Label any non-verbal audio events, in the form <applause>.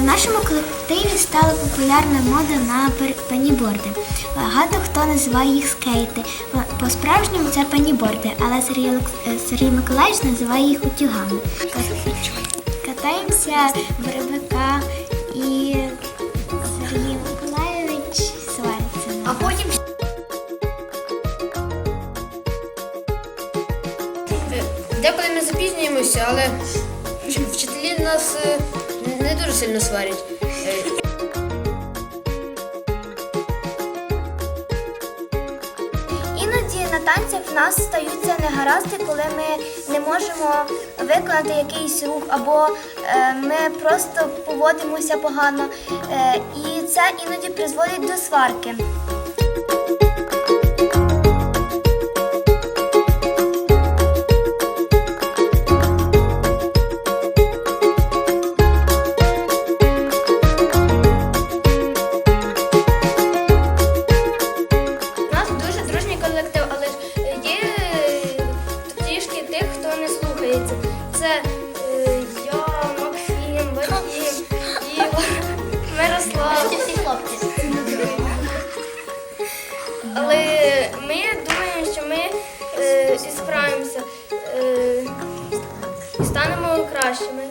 В нашому колективі стала популярна мода на пеніборди. Багато хто називає їх скейти. По-справжньому це пеніборди, але Сергій, е, Сергій Миколаївич називає їх утюгами. Катаємося в РБК і Сергій Миколаївич свариться. А потім Е, деколи ми запізнюємося, але вчителі нас е, не дуже сильно сварять. Іноді на танцях в нас стаються негаразди, коли ми не можемо виконати якийсь рух, або е, ми просто поводимося погано. Е, і це іноді призводить до сварки. Не. Це е, я, Максим, Вадим, Іва, <laughs> Мирослав. Але ми думаємо, що ми е, і справимося е, і станемо кращими.